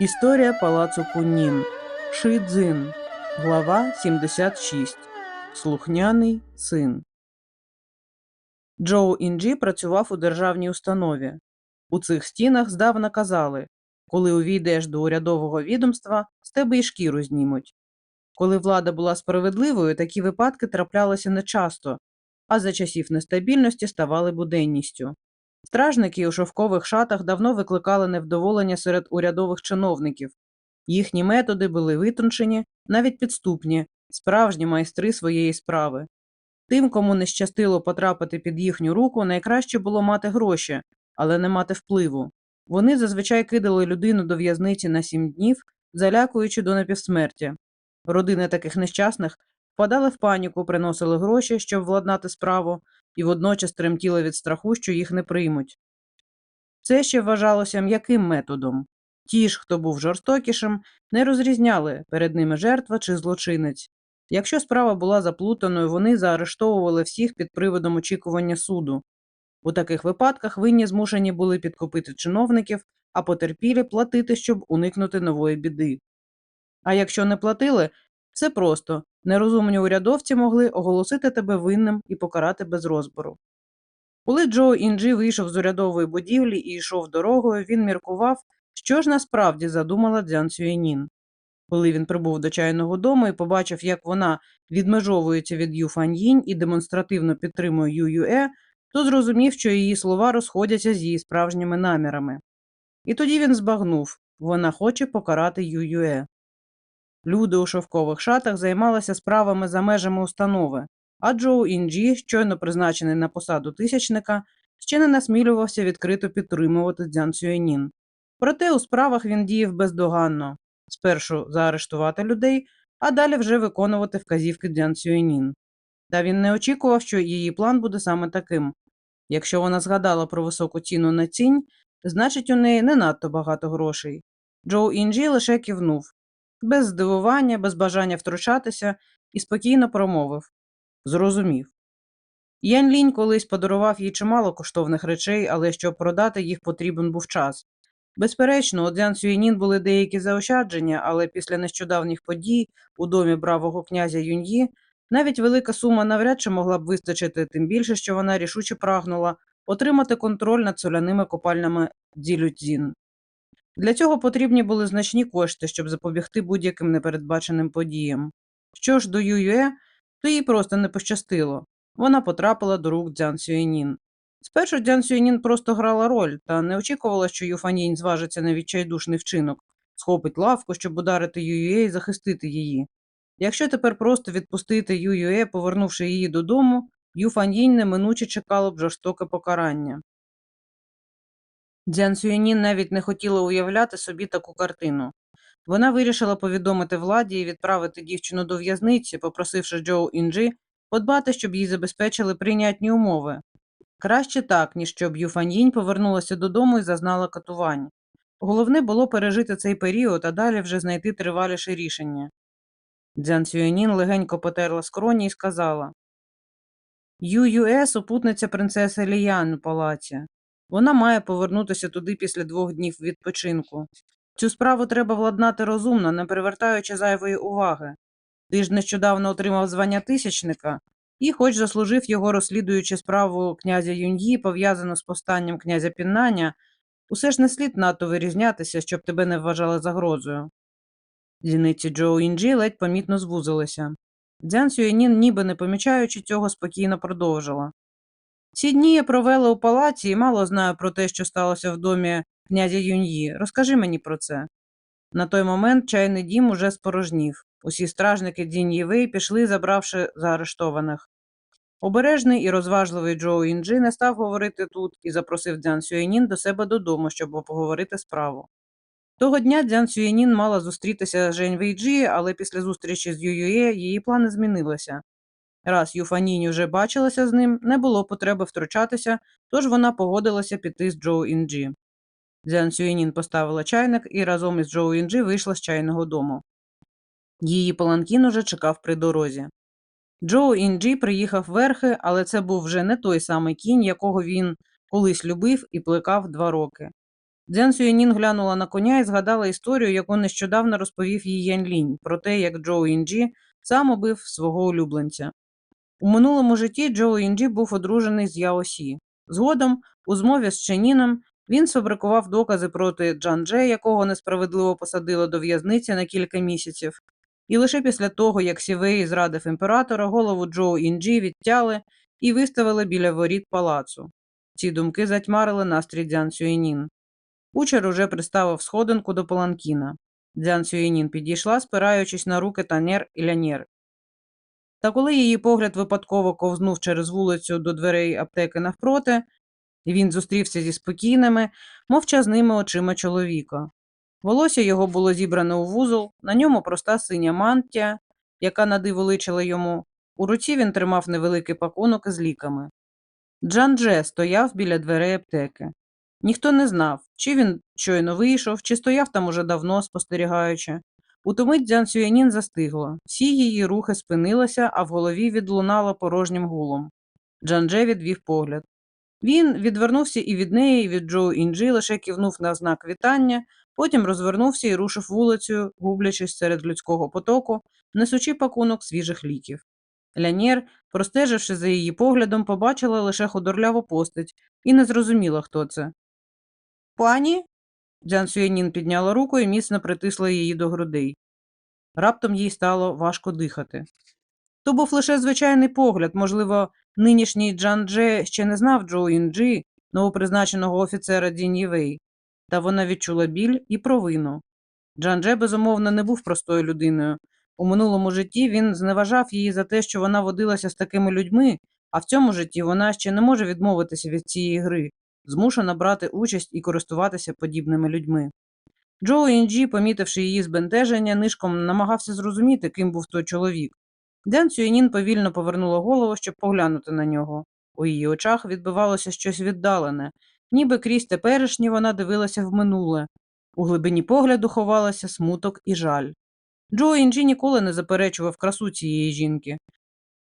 Історія палацу Куннін. Шидзин. Глава 76. Слухняний син. Джоу Інджі працював у державній установі. У цих стінах здавна казали коли увійдеш до урядового відомства, з тебе і шкіру знімуть. Коли влада була справедливою, такі випадки траплялися нечасто, а за часів нестабільності ставали буденністю. Стражники у шовкових шатах давно викликали невдоволення серед урядових чиновників. Їхні методи були витончені, навіть підступні, справжні майстри своєї справи. Тим, кому не щастило потрапити під їхню руку, найкраще було мати гроші, але не мати впливу. Вони зазвичай кидали людину до в'язниці на сім днів, залякуючи до напівсмерті. Родини таких нещасних впадали в паніку, приносили гроші, щоб владнати справу, і водночас тремтіли від страху, що їх не приймуть. Це ще вважалося м'яким методом. Ті ж, хто був жорстокішим, не розрізняли перед ними жертва чи злочинець. Якщо справа була заплутаною, вони заарештовували всіх під приводом очікування суду. У таких випадках винні змушені були підкупити чиновників, а потерпілі платити, щоб уникнути нової біди. А якщо не платили, все просто нерозумні урядовці могли оголосити тебе винним і покарати без розбору. Коли Джо Інджі вийшов з урядової будівлі і йшов дорогою, він міркував, що ж насправді задумала Дзян Сюєнін. Коли він прибув до чайного дому і побачив, як вона відмежовується від Ю Фаньїнь і демонстративно підтримує Ю Юе, то зрозумів, що її слова розходяться з її справжніми намірами. І тоді він збагнув вона хоче покарати Ю Юе. Люди у шовкових шатах займалися справами за межами установи, а Джоу Інджі, щойно призначений на посаду тисячника, ще не насмілювався відкрито підтримувати Дзян Сюєнін. Проте у справах він діяв бездоганно спершу заарештувати людей, а далі вже виконувати вказівки Дзян Сюєнін. Та він не очікував, що її план буде саме таким. Якщо вона згадала про високу ціну на цінь, значить у неї не надто багато грошей. Джоу Інджі лише кивнув без здивування, без бажання втручатися, і спокійно промовив Зрозумів. Ян Лінь колись подарував їй чимало коштовних речей, але щоб продати їх потрібен був час. Безперечно, у Дзян Сюєнін були деякі заощадження, але після нещодавніх подій у домі бравого князя Юньї навіть велика сума навряд чи могла б вистачити, тим більше, що вона рішуче прагнула отримати контроль над соляними копальнями Дзілюцзін. Для цього потрібні були значні кошти, щоб запобігти будь-яким непередбаченим подіям. Що ж до Ююе, то їй просто не пощастило. Вона потрапила до рук Дзян Сюєнін. Спершу Дзян Сюєнін просто грала роль та не очікувала, що Юфанінь зважиться на відчайдушний вчинок, схопить лавку, щоб ударити Ююе і захистити її. Якщо тепер просто відпустити Ююе, повернувши її додому, Юфаньїнь неминуче чекало б жорстоке покарання. Дзян Сюєнін навіть не хотіла уявляти собі таку картину. Вона вирішила повідомити владі і відправити дівчину до в'язниці, попросивши Джоу Інджі подбати, щоб їй забезпечили прийнятні умови. Краще так, ніж щоб Юфаньїнь повернулася додому і зазнала катувань. Головне було пережити цей період, а далі вже знайти триваліше рішення. Дзян Сюєнін легенько потерла скроні і сказала Ю Юе – супутниця принцеси Ліян у палаці. Вона має повернутися туди після двох днів відпочинку. Цю справу треба владнати розумно, не привертаючи зайвої уваги. Ти ж нещодавно отримав звання тисячника і, хоч заслужив його, розслідуючи справу князя Юньї, пов'язану з повстанням князя Піннаня, усе ж не слід надто вирізнятися, щоб тебе не вважали загрозою. Зіниці Джоу Інджі ледь помітно звузилися. Дзян Сюєнін, ніби не помічаючи цього, спокійно продовжила. Ці дні я провела у палаці і мало знаю про те, що сталося в домі князя Юньї. Розкажи мені про це. На той момент чайний дім уже спорожнів. Усі стражники Дін'євей пішли, забравши заарештованих. Обережний і розважливий Джоу Інджі не став говорити тут і запросив Дзян Сюєнін до себе додому, щоб поговорити справу. Того дня Дзян Сюєнін мала зустрітися з Жень Вейджі, але після зустрічі з Юює її плани змінилися. Раз Юфанінь уже бачилася з ним, не було потреби втручатися, тож вона погодилася піти з Джоу Інджі. Дзян Сюєнін поставила чайник і разом із Джоу Інджі вийшла з чайного дому. Її паланкін уже чекав при дорозі. Джоу Інджі приїхав верхи, але це був вже не той самий кінь, якого він колись любив і плекав два роки. Дзян Сюєнін глянула на коня і згадала історію, яку нещодавно розповів їй Янь Лінь, про те, як Джоу Інджі сам убив свого улюбленця. У минулому житті Джоу Інджі був одружений з Яо Сі. Згодом, у змові з Ченіном, він сфабрикував докази проти Джан Дже, якого несправедливо посадило до в'язниці на кілька місяців. І лише після того, як Сівей зрадив імператора, голову Джоу Інджі відтяли і виставили біля воріт палацу. Ці думки затьмарили настрій Дзян Сюєнін. Учер уже приставив сходинку до паланкіна. Дзян Сюєнін підійшла, спираючись на руки Танєр і Лянєр. Та коли її погляд випадково ковзнув через вулицю до дверей аптеки навпроти, він зустрівся зі спокійними, мовчазними очима чоловіка. Волосся його було зібране у вузол, на ньому проста синя мантія, яка надиволичила йому. У руці він тримав невеликий пакунок із ліками. Джан Дже стояв біля дверей аптеки. Ніхто не знав, чи він щойно вийшов, чи стояв там уже давно, спостерігаючи. У ту мить Дзян Сюянін застигла. Всі її рухи спинилися, а в голові відлунало порожнім гулом. Джан-Дже відвів погляд. Він відвернувся і від неї, і від Джоу Інджі, лише кивнув на знак вітання, потім розвернувся і рушив вулицею, гублячись серед людського потоку, несучи пакунок свіжих ліків. Лянєр, простеживши за її поглядом, побачила лише худорляву постать і не зрозуміла, хто це. Пані? Дзян Сюєнін підняла руку і міцно притисла її до грудей. Раптом їй стало важко дихати. То був лише звичайний погляд, можливо, нинішній Джан Дже ще не знав Джоу Інджі, новопризначеного офіцера Дінь Євей, та вона відчула біль і провину. Джан Дже, безумовно, не був простою людиною. У минулому житті він зневажав її за те, що вона водилася з такими людьми, а в цьому житті вона ще не може відмовитися від цієї гри, змушена брати участь і користуватися подібними людьми. Джоу Інджі, помітивши її збентеження, нишком намагався зрозуміти, ким був той чоловік. Дян Цюєнін повільно повернула голову, щоб поглянути на нього. У її очах відбивалося щось віддалене, ніби крізь теперішнє вона дивилася в минуле. У глибині погляду ховалася смуток і жаль. Джо Інджі ніколи не заперечував красу цієї жінки.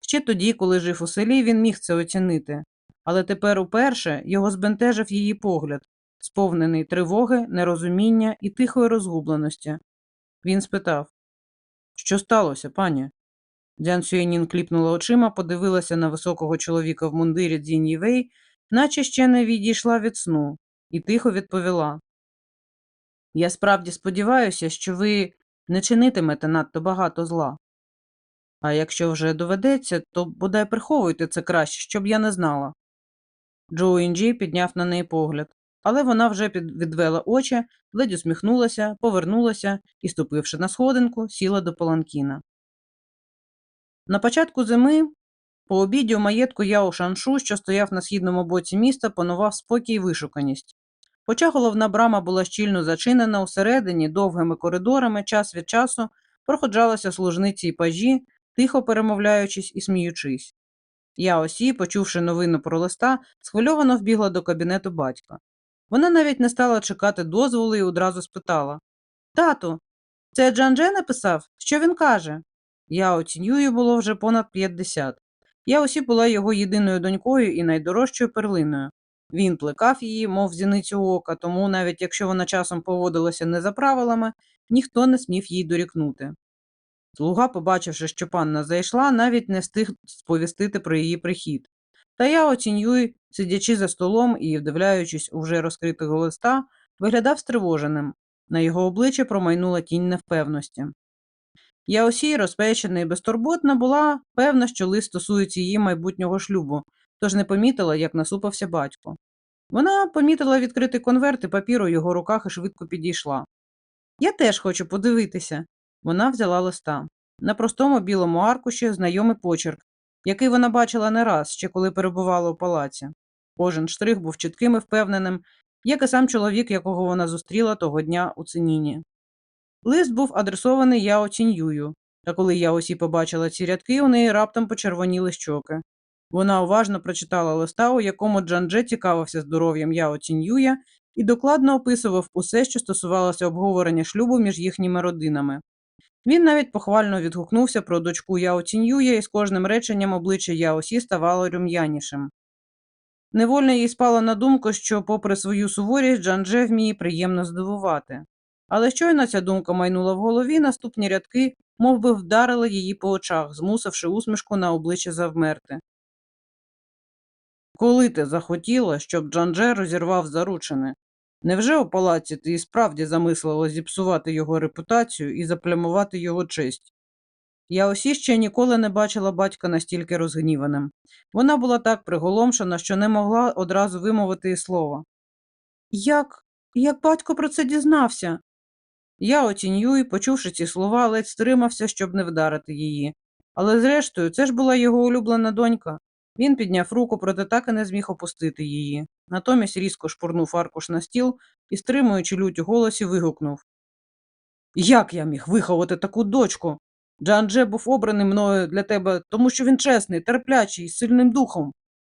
Ще тоді, коли жив у селі, він міг це оцінити, але тепер уперше його збентежив її погляд, сповнений тривоги, нерозуміння і тихої розгубленості. Він спитав Що сталося, пані? Дзян Сюєнін кліпнула очима, подивилася на високого чоловіка в мундирі Дзінь Євей, наче ще не відійшла від сну, і тихо відповіла. Я справді сподіваюся, що ви не чинитимете надто багато зла. А якщо вже доведеться, то бодай приховуйте це краще, щоб я не знала. Джоу Інджі підняв на неї погляд, але вона вже відвела очі, ледь усміхнулася, повернулася і, ступивши на сходинку, сіла до паланкіна. На початку зими, по обіді у маєтку Яо Шаншу, що стояв на східному боці міста, панував спокій і вишуканість. Хоча головна брама була щільно зачинена, усередині, довгими коридорами, час від часу проходжалися служниці й пажі, тихо перемовляючись і сміючись. Я осі, почувши новину про листа, схвильовано вбігла до кабінету батька. Вона навіть не стала чекати дозволу і одразу спитала Тату, це Джан-Дже написав? Що він каже? Я оцінюю було вже понад 50. Я осі була його єдиною донькою і найдорожчою перлиною. Він плекав її, мов зіницю ока, тому навіть якщо вона часом поводилася не за правилами, ніхто не смів їй дорікнути. Слуга, побачивши, що панна зайшла, навіть не встиг сповістити про її прихід. Та я оцінюй, сидячи за столом і вдивляючись у вже розкритого листа, виглядав стривоженим. На його обличчі промайнула тінь невпевності. Я осій, розпечена і безтурботна, була певна, що лист стосується її майбутнього шлюбу, тож не помітила, як насупався батько. Вона помітила відкритий конверт і папір у його руках і швидко підійшла. Я теж хочу подивитися. Вона взяла листа. На простому білому аркуші знайомий почерк, який вона бачила не раз, ще коли перебувала у палаці. Кожен штрих був чітким і впевненим, як і сам чоловік, якого вона зустріла того дня у циніні. Лист був адресований Яо Ціньюю, та коли Яосі побачила ці рядки, у неї раптом почервоніли щоки. Вона уважно прочитала листа, у якому Джандже цікавився здоров'ям Яо Ціньюя і докладно описував усе, що стосувалося обговорення шлюбу між їхніми родинами. Він навіть похвально відгукнувся про дочку Яо Ціньюя, і з кожним реченням обличчя Яосі ставало рум'янішим. Невольно їй спало на думку, що, попри свою суворість, Джандже вміє приємно здивувати. Але щойно ця думка майнула в голові, наступні рядки мов би, вдарили її по очах, змусивши усмішку на обличчі завмерти. Коли ти захотіла, щоб Джандже розірвав заручини? Невже у палаці ти і справді замислила зіпсувати його репутацію і заплямувати його честь? Я осі ще ніколи не бачила батька настільки розгніваним. Вона була так приголомшена, що не могла одразу вимовити і слова. Як? Як батько про це дізнався? Я оцінюю, почувши ці слова, ледь стримався, щоб не вдарити її. Але зрештою, це ж була його улюблена донька. Він підняв руку, проте так і не зміг опустити її. Натомість різко шпурнув аркуш на стіл і, стримуючи лють у голосі, вигукнув Як я міг виховати таку дочку? Джандже був обраний мною для тебе, тому що він чесний, терплячий, з сильним духом.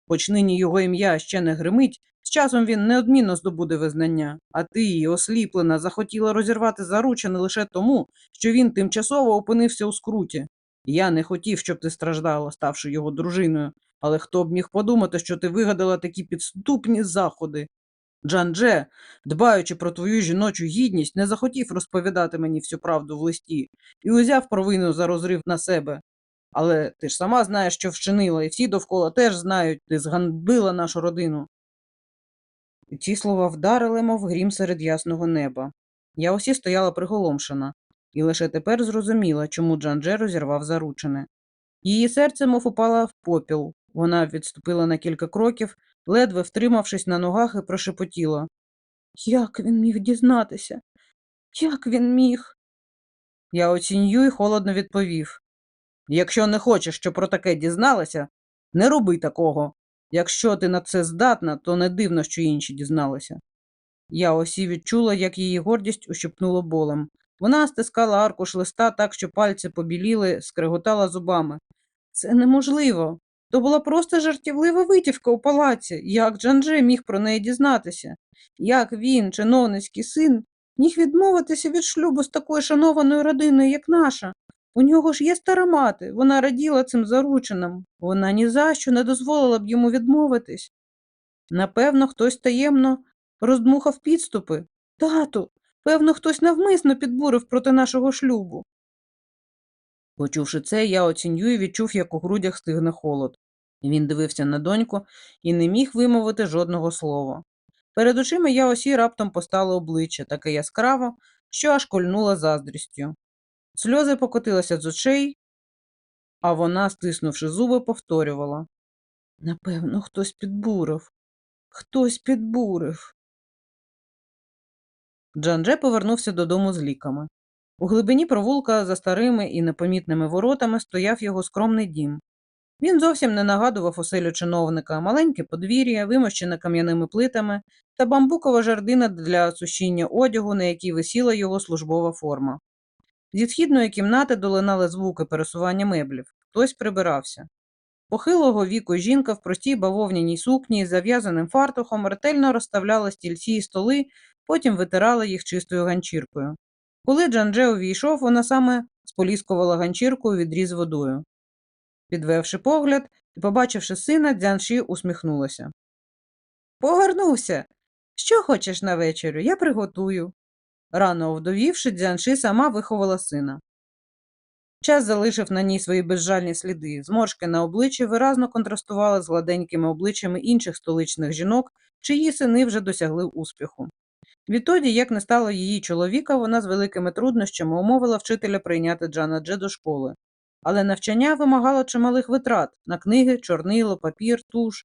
Хоч нині його ім'я ще не гримить, з часом він неодмінно здобуде визнання, а ти, її осліплена, захотіла розірвати заручини лише тому, що він тимчасово опинився у скруті. Я не хотів, щоб ти страждала, ставши його дружиною, але хто б міг подумати, що ти вигадала такі підступні заходи. Джандже, дбаючи про твою жіночу гідність, не захотів розповідати мені всю правду в листі і узяв провину за розрив на себе. Але ти ж сама знаєш, що вчинила, і всі довкола теж знають, ти зганбила нашу родину. Ці слова вдарили, мов грім серед ясного неба. Я усі стояла приголомшена, і лише тепер зрозуміла, чому Джандже розірвав заручини. Її серце, мов упало в попіл. Вона відступила на кілька кроків, ледве втримавшись на ногах, і прошепотіла. Як він міг дізнатися? Як він міг? Я оцінюю і холодно відповів. Якщо не хочеш, щоб про таке дізналася, не роби такого. Якщо ти на це здатна, то не дивно, що інші дізналися. Я осі відчула, як її гордість ущипнуло болем. Вона стискала аркуш листа так, що пальці побіліли, скреготала зубами. Це неможливо. То була просто жартівлива витівка у палаці. Як Джандже міг про неї дізнатися? Як він, чиновницький син, міг відмовитися від шлюбу з такою шанованою родиною, як наша? У нього ж є стара мати, вона раділа цим заручинам. Вона ні за що не дозволила б йому відмовитись. Напевно, хтось таємно роздмухав підступи. Тату, певно, хтось навмисно підбурив проти нашого шлюбу. Почувши це, я оцінюю і відчув, як у грудях стигне холод. Він дивився на доньку і не міг вимовити жодного слова. Перед очима я осі раптом постало обличчя таке яскраво, що аж кольнула заздрістю. Сльози покотилися з очей, а вона, стиснувши зуби, повторювала. Напевно, хтось підбурив. Хтось підбурив. Джандже повернувся додому з ліками. У глибині провулка за старими і непомітними воротами стояв його скромний дім. Він зовсім не нагадував оселю чиновника, маленьке подвір'я, вимощене кам'яними плитами та бамбукова жердина для сушіння одягу, на якій висіла його службова форма. Зі східної кімнати долинали звуки пересування меблів. Хтось прибирався. Похилого віку жінка в простій бавовняній сукні з зав'язаним фартухом ретельно розставляла стільці і столи, потім витирала їх чистою ганчіркою. Коли Джандже увійшов, вона саме споліскувала ганчірку відріз водою. Підвевши погляд і побачивши сина, Дзянші усміхнулася. Повернувся. Що хочеш на вечерю, я приготую. Рано овдовівши, Дзянши сама виховала сина. Час залишив на ній свої безжальні сліди. Зморшки на обличчі виразно контрастували з гладенькими обличчями інших столичних жінок, чиї сини вже досягли успіху. Відтоді, як не стало її чоловіка, вона з великими труднощами умовила вчителя прийняти Джана Дже до школи. Але навчання вимагало чималих витрат на книги, чорнило, папір, туш.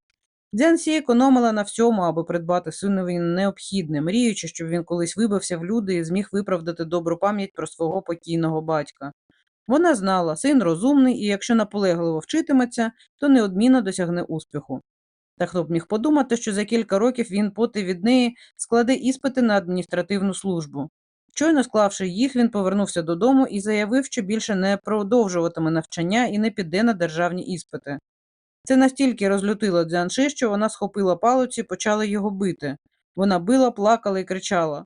Дзянсі економила на всьому, аби придбати синові необхідне, мріючи, щоб він колись вибився в люди і зміг виправдати добру пам'ять про свого покійного батька. Вона знала, син розумний і якщо наполегливо вчитиметься, то неодмінно досягне успіху. Та хто б міг подумати, що за кілька років він поти від неї складе іспити на адміністративну службу. Щойно склавши їх, він повернувся додому і заявив, що більше не продовжуватиме навчання і не піде на державні іспити. Це настільки розлютило Дзянши, що вона схопила палиці і почала його бити. Вона била, плакала і кричала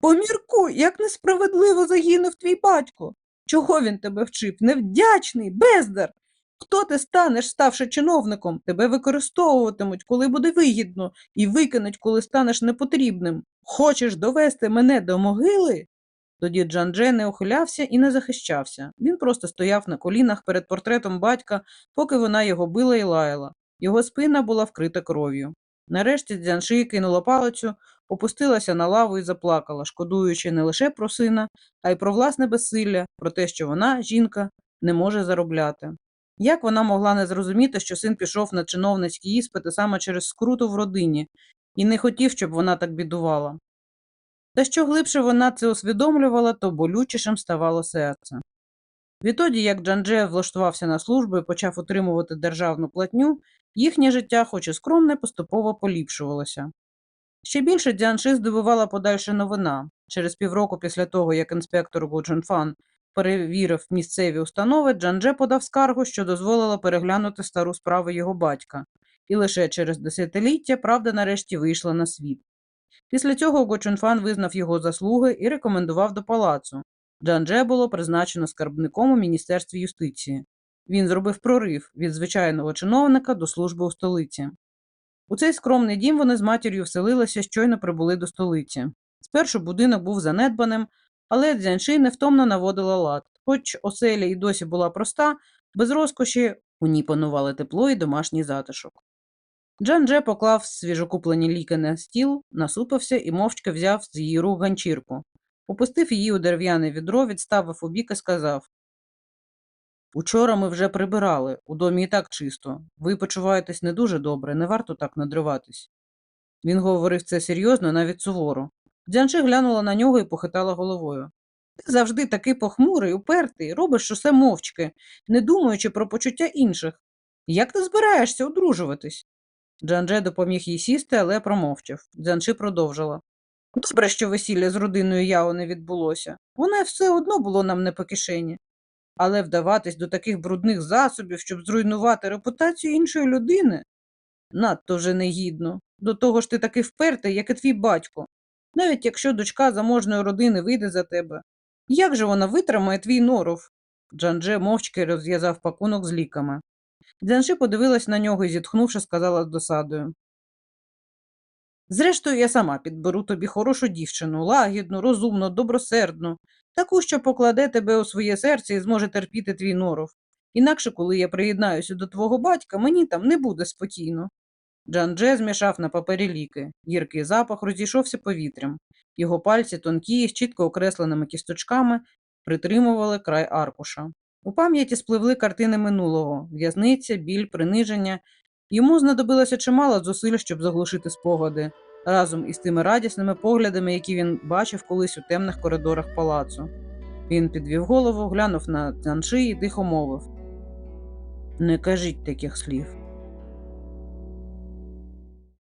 Поміркуй, як несправедливо загинув твій батько. Чого він тебе вчив? Невдячний, бездар. Хто ти станеш, ставши чиновником? Тебе використовуватимуть, коли буде вигідно, і викинуть, коли станеш непотрібним. Хочеш довести мене до могили? Тоді Джандже не ухилявся і не захищався. Він просто стояв на колінах перед портретом батька, поки вона його била і лаяла. Його спина була вкрита кров'ю. Нарешті Дзянши кинула палицю, опустилася на лаву і заплакала, шкодуючи не лише про сина, а й про власне безсилля, про те, що вона, жінка, не може заробляти. Як вона могла не зрозуміти, що син пішов на чиновницькі іспити саме через скруту в родині, і не хотів, щоб вона так бідувала? Та що глибше вона це усвідомлювала, то болючішим ставало серце. Відтоді, як Джандже влаштувався на службу і почав отримувати державну платню, їхнє життя, хоч і скромне, поступово поліпшувалося. Ще більше Дзянши здивувала подальша новина. Через півроку після того, як інспектор Гу Джунфан перевірив місцеві установи, Джандже подав скаргу, що дозволила переглянути стару справу його батька, і лише через десятиліття правда нарешті вийшла на світ. Після цього Го Чунфан визнав його заслуги і рекомендував до палацу. Джандже було призначено скарбником у Міністерстві юстиції. Він зробив прорив від звичайного чиновника до служби у столиці. У цей скромний дім вони з матір'ю вселилися, щойно прибули до столиці. Спершу будинок був занедбаним, але Дзянши невтомно наводила лад. Хоч оселя і досі була проста, без розкоші у ній панували тепло і домашній затишок. Джан-Дже поклав свіжокуплені ліки на стіл, насупився і мовчки взяв з її рук ганчірку. Опустив її у дерев'яне відро, відставив у бік і сказав Учора ми вже прибирали, у домі і так чисто. Ви почуваєтесь не дуже добре, не варто так надриватись. Він говорив це серйозно, навіть суворо. Дзянши глянула на нього і похитала головою. Ти завжди такий похмурий, упертий, робиш усе мовчки, не думаючи про почуття інших. Як ти збираєшся одружуватись? Джандже допоміг їй сісти, але промовчав. Дзянши продовжила. Добре, що весілля з родиною Яо не відбулося. Воно все одно було нам не по кишені. Але вдаватись до таких брудних засобів, щоб зруйнувати репутацію іншої людини, надто вже негідно. До того ж ти такий впертий, як і твій батько. Навіть якщо дочка заможної родини вийде за тебе. Як же вона витримає твій норов? Джандже мовчки розв'язав пакунок з ліками. Дзянши подивилась на нього і, зітхнувши, сказала з досадою. Зрештою, я сама підберу тобі хорошу дівчину, лагідну, розумну, добросердну, таку, що покладе тебе у своє серце і зможе терпіти твій норов. Інакше, коли я приєднаюся до твого батька, мені там не буде спокійно. Джан Дже змішав на папері ліки. Гіркий запах розійшовся повітрям. Його пальці, тонкі, з чітко окресленими кісточками, притримували край аркуша. У пам'яті спливли картини минулого в'язниця, біль, приниження. Йому знадобилося чимало зусиль, щоб заглушити спогади, разом із тими радісними поглядами, які він бачив колись у темних коридорах палацу. Він підвів голову, глянув на Цянши і тихо мовив Не кажіть таких слів.